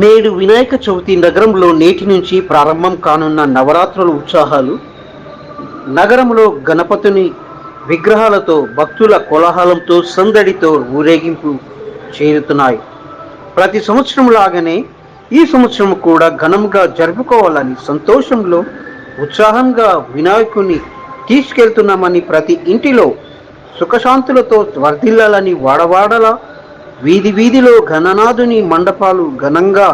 నేడు వినాయక చవితి నగరంలో నేటి నుంచి ప్రారంభం కానున్న నవరాత్రుల ఉత్సాహాలు నగరంలో గణపతిని విగ్రహాలతో భక్తుల కోలాహలంతో సందడితో ఊరేగింపు చేరుతున్నాయి. ప్రతి సంవత్సరం లాగానే ఈ సంవత్సరం కూడా ఘనంగా జరుపుకోవాలని సంతోషంలో ఉత్సాహంగా వినాయకుని తీసుకెళ్తున్నామని ప్రతి ఇంటిలో సుఖశాంతులతో వర్ధిల్లాలని వాడవాడల వీధి వీధిలో ఘననాథుని మండపాలు ఘనంగా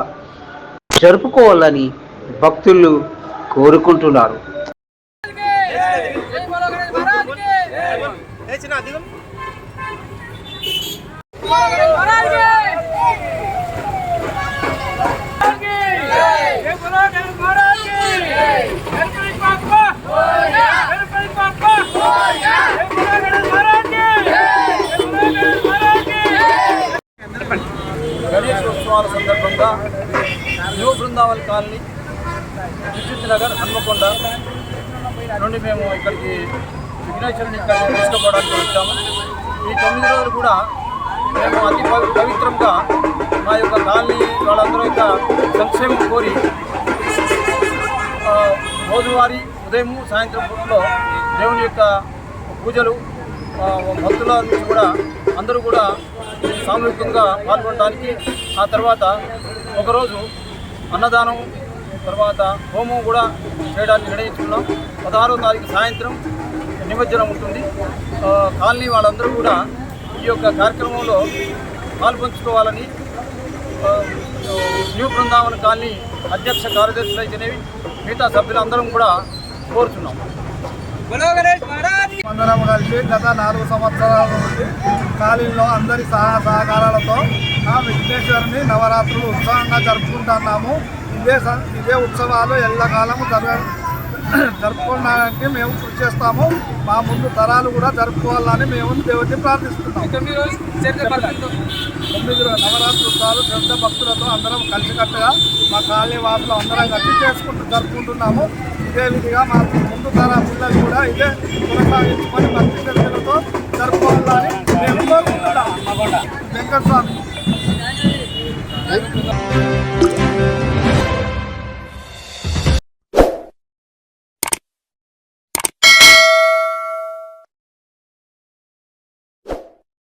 జరుపుకోవాలని భక్తులు కోరుకుంటున్నారు. గణేష్ సందర్భంగా న్యూ బృందావన్ కాలనీ విద్యుత్ నగర్ హన్మకొండ నుండి మేము ఇక్కడికి విఘ్నేశ్వరుని ఇక్కడ తీసుకోవడానికి వచ్చాము. ఈ తొమ్మిది రోజులు కూడా మేము అతి పవిత్రంగా మా యొక్క కాలనీ వాళ్ళందరూ యొక్క సంక్షేమం కోరి రోజువారీ ఉదయం సాయంత్రం పూటలో దేవుని యొక్క పూజలు భక్తుల నుంచి కూడా అందరూ కూడా సామూహికంగా పాల్గొనడానికి ఆ తర్వాత ఒకరోజు అన్నదానం తర్వాత హోమం కూడా చేయడానికి నిర్ణయించుకున్నాం. పదహారో తారీఖు సాయంత్రం నిమజ్జనం ఉంటుంది. కాలనీ వాళ్ళందరూ కూడా ఈ యొక్క కార్యక్రమంలో పాల్పంచుకోవాలని న్యూ బృందావన కాలనీ అధ్యక్ష కార్యదర్శులు అయితేనేవి మిగతా సభ్యులందరం కూడా కోరుతున్నాం అందరం కలిసి గత నాలుగు సంవత్సరాల నుండి కాలేజీలో అందరి సహా సహకారాలతో ఆ విఘ్నేశ్వరుని నవరాత్రులు ఉత్సాహంగా జరుపుకుంటున్నాము. ఇదే ఇదే ఉత్సవాలు ఎల్లకాలము జరగ జరుపుకోవడానికి మేము కృషి చేస్తాము. మా ముందు తరాలు కూడా జరుపుకోవాలని మేము దేవుడిని ప్రార్థిస్తున్నాము. తొమ్మిది నవరాత్రి ఉత్సవాలు కలిసికట్టుగా మా కాలనీ వాసులు అందరం కలిసి చేసుకుంటూ జరుపుకుంటున్నాము. ఇదే విధిగా మా ముందు తరా పిల్లలు కూడా ఇదే కొనసాగించుకొని భక్తి శ్రద్ధలతో జరుపుకోవాలని మేము కోరుకుంటున్నాము వెంకటస్వామి.